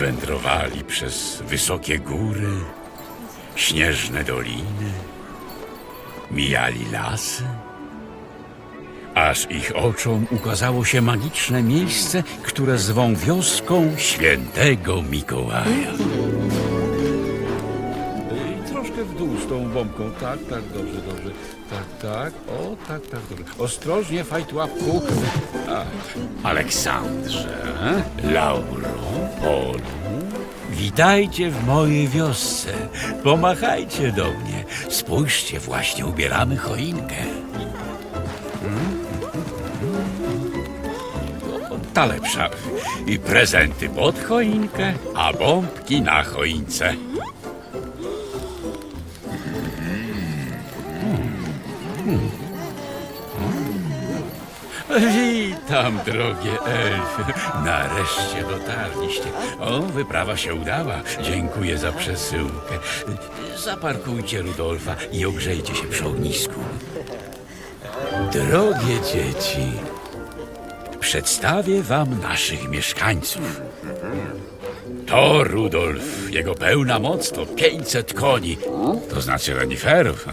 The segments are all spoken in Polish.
Wędrowali przez wysokie góry, śnieżne doliny, mijali lasy, aż ich oczom ukazało się magiczne miejsce, które zwą wioską świętego Mikołaja. Z tą bombką. Tak, tak, dobrze, dobrze. Tak, tak. O, tak, tak, dobrze. Ostrożnie, fajt łapku. A. Aleksandrze, Lauro, Polu, witajcie w mojej wiosce. Pomachajcie do mnie. Spójrzcie, właśnie ubieramy choinkę. Ta lepsza. I prezenty pod choinkę, a bombki na choince. Witam, drogie elfy. Nareszcie dotarliście. O, wyprawa się udała. Dziękuję za przesyłkę. Zaparkujcie Rudolfa i ogrzejcie się przy ognisku. Drogie dzieci, przedstawię wam naszych mieszkańców. To Rudolf. Jego pełna moc to 500 koni. To znaczy reniferów. A?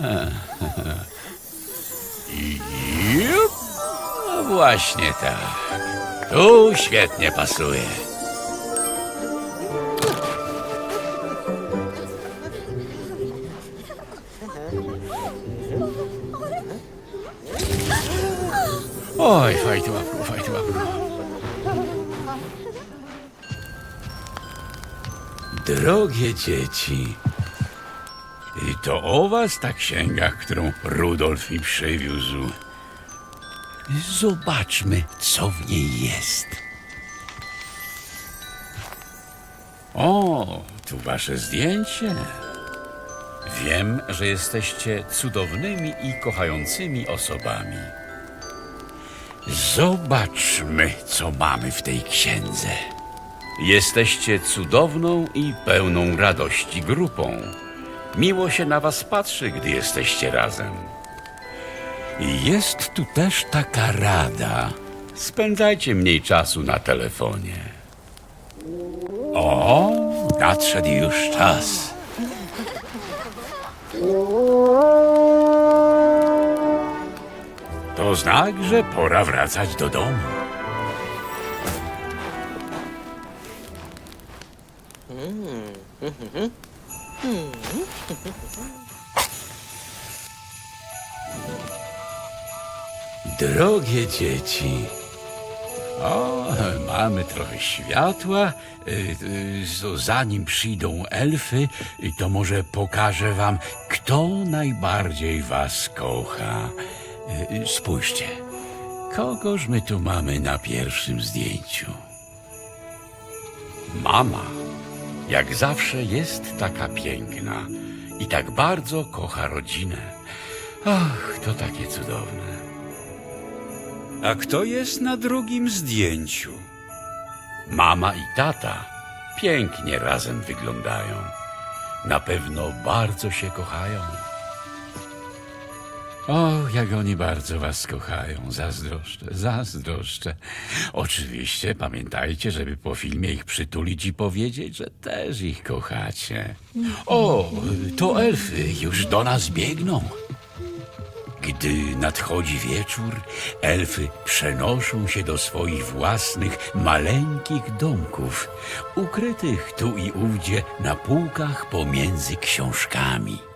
Jup. No właśnie tak. Tu świetnie pasuje. Oj, fajty łapku, fajty łapku. Drogie dzieci, to o was ta księga, którą Rudolf mi przywiózł. Zobaczmy, co w niej jest. O, tu wasze zdjęcie. Wiem, że jesteście cudownymi i kochającymi osobami. Zobaczmy, co mamy w tej księdze. Jesteście cudowną i pełną radości grupą. Miło się na was patrzy, gdy jesteście razem. I Jest tu też taka rada. Spędzajcie mniej czasu na telefonie. O, nadszedł już czas. To znak, że pora wracać do domu. Drogie dzieci, o, mamy trochę światła. Y, y, Zanim przyjdą elfy, y, to może pokażę wam, kto najbardziej was kocha. Spójrzcie, kogoż my tu mamy na pierwszym zdjęciu? Mama, jak zawsze jest taka piękna i tak bardzo kocha rodzinę. Ach, to takie cudowne. A kto jest na drugim zdjęciu? Mama i tata pięknie razem wyglądają. Na pewno bardzo się kochają. O, jak oni bardzo was kochają. Zazdroszczę, zazdroszczę. Oczywiście pamiętajcie, żeby po filmie ich przytulić i powiedzieć, że też ich kochacie. O, to elfy już do nas biegną. Gdy nadchodzi wieczór, elfy przenoszą się do swoich własnych maleńkich domków, ukrytych tu i ówdzie na półkach pomiędzy książkami.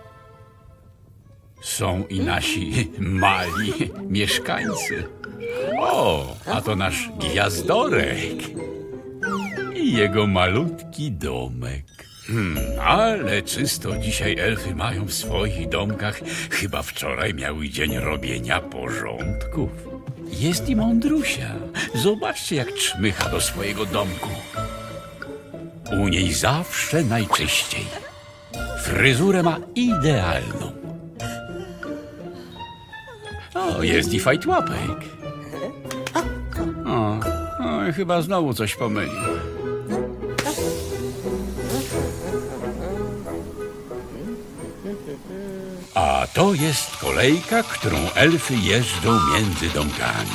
Są i nasi mali mieszkańcy. O, a to nasz gwiazdorek i jego malutki domek. Hmm, ale czysto dzisiaj elfy mają w swoich domkach. Chyba wczoraj miały dzień robienia porządków. Jest i mądrusia. Zobaczcie, jak czmycha do swojego domku. U niej zawsze najczyściej. Fryzurę ma idealną. O, jest i fajtłapek. O, o, chyba znowu coś pomylił. A to jest kolejka, którą elfy jeżdżą między domkami.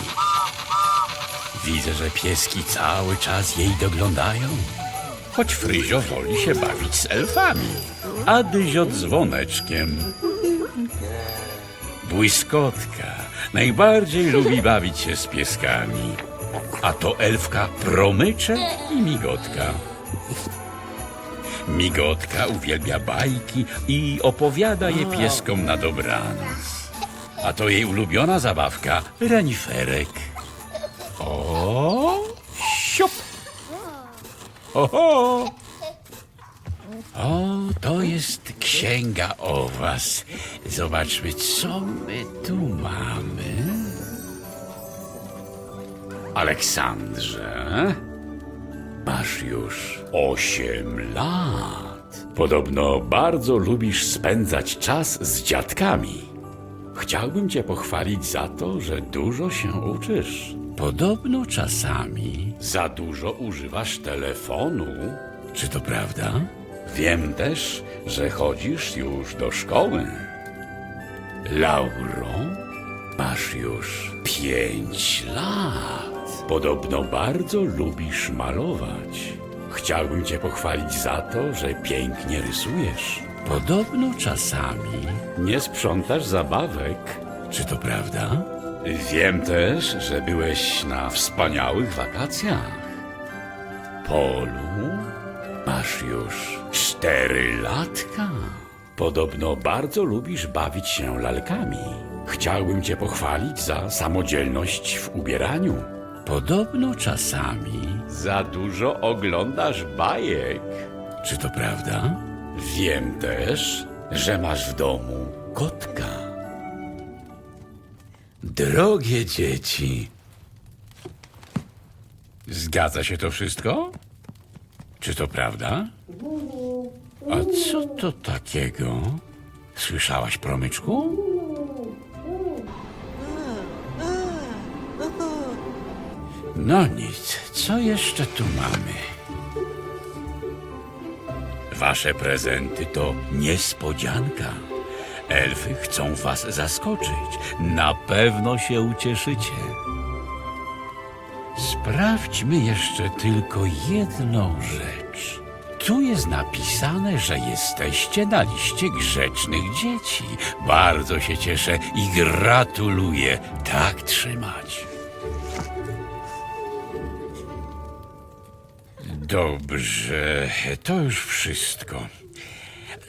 Widzę, że pieski cały czas jej doglądają. Choć Fryzio woli się bawić z elfami, a Dyzio dzwoneczkiem. Błyskotka najbardziej lubi bawić się z pieskami. A to elfka Promyczek i Migotka. Migotka uwielbia bajki i opowiada je pieskom na dobranoc. A to jej ulubiona zabawka reniferek. O, siup! Oho! O, to jest księga o was. Zobaczmy, co my tu mamy. Aleksandrze, masz już osiem lat. Podobno bardzo lubisz spędzać czas z dziadkami. Chciałbym cię pochwalić za to, że dużo się uczysz. Podobno czasami za dużo używasz telefonu. Czy to prawda? Wiem też, że chodzisz już do szkoły. Lauro, masz już pięć lat. Podobno bardzo lubisz malować. Chciałbym cię pochwalić za to, że pięknie rysujesz. Podobno czasami nie sprzątasz zabawek. Czy to prawda? Wiem też, że byłeś na wspaniałych wakacjach. Polu, masz już cztery latka. Podobno bardzo lubisz bawić się lalkami. Chciałbym cię pochwalić za samodzielność w ubieraniu. Podobno czasami za dużo oglądasz bajek. Czy to prawda? Wiem też, że masz w domu kotka. Drogie dzieci, zgadza się to wszystko? Czy to prawda? Co to takiego? Słyszałaś, promyczku? No nic, co jeszcze tu mamy? Wasze prezenty to niespodzianka. Elfy chcą was zaskoczyć. Na pewno się ucieszycie. Sprawdźmy jeszcze tylko jedną rzecz. Tu jest napisane, że jesteście na liście grzecznych dzieci. Bardzo się cieszę i gratuluję. Tak trzymać. Dobrze, to już wszystko.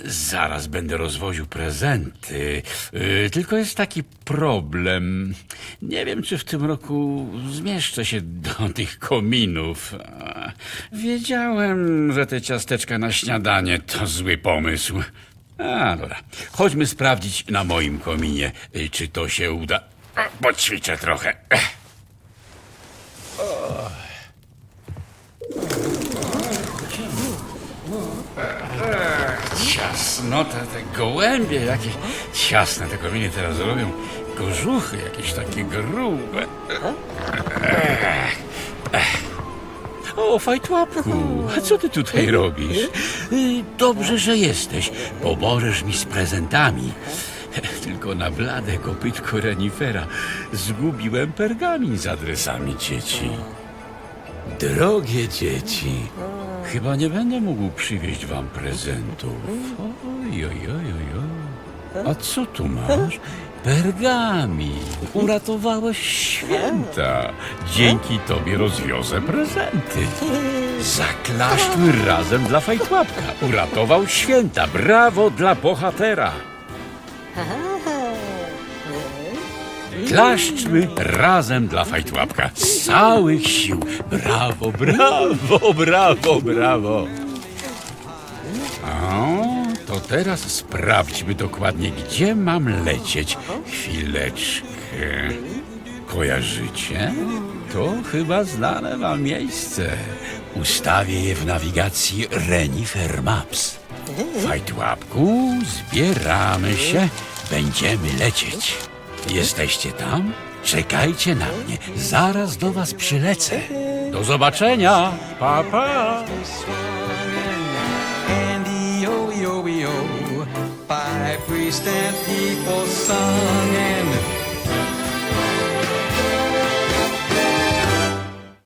Zaraz będę rozwoził prezenty. Yy, Tylko jest taki problem. Nie wiem, czy w tym roku zmieszczę się do tych kominów. Wiedziałem, że te ciasteczka na śniadanie to zły pomysł. A, dobra. Chodźmy sprawdzić na moim kominie, yy, czy to się uda. A, Poćwiczę trochę. Ech. Ciasno, te, te gołębie jakieś ciasne te kominy teraz robią. Kożuchy jakieś takie grube. Ech, ech. O, fajtłapku, a co ty tutaj robisz? Dobrze, że jesteś. Pomożesz mi z prezentami. Tylko na blade kopytko renifera zgubiłem pergamin z adresami dzieci. Drogie dzieci, chyba nie będę mógł przywieźć wam prezentów. Oj, oj, oj, oj, oj. A co tu masz? Pergamin, uratowałeś święta. Dzięki tobie rozwiozę prezenty. Zaklaszczmy razem dla Fajtłapka. Uratował święta. Brawo dla bohatera. Klaszczmy razem dla Fajtłapka. Z całych sił. Brawo, brawo, brawo, brawo. O, to teraz sprawdźmy dokładnie, gdzie mam lecieć. Chwileczkę. Kojarzycie? To chyba znane wam miejsce. Ustawię je w nawigacji Renifer Maps. Fajtłapku, zbieramy się. Będziemy lecieć. Jesteście tam? Czekajcie na mnie. Zaraz do was przylecę. Do zobaczenia. Pa, pa. Priest and people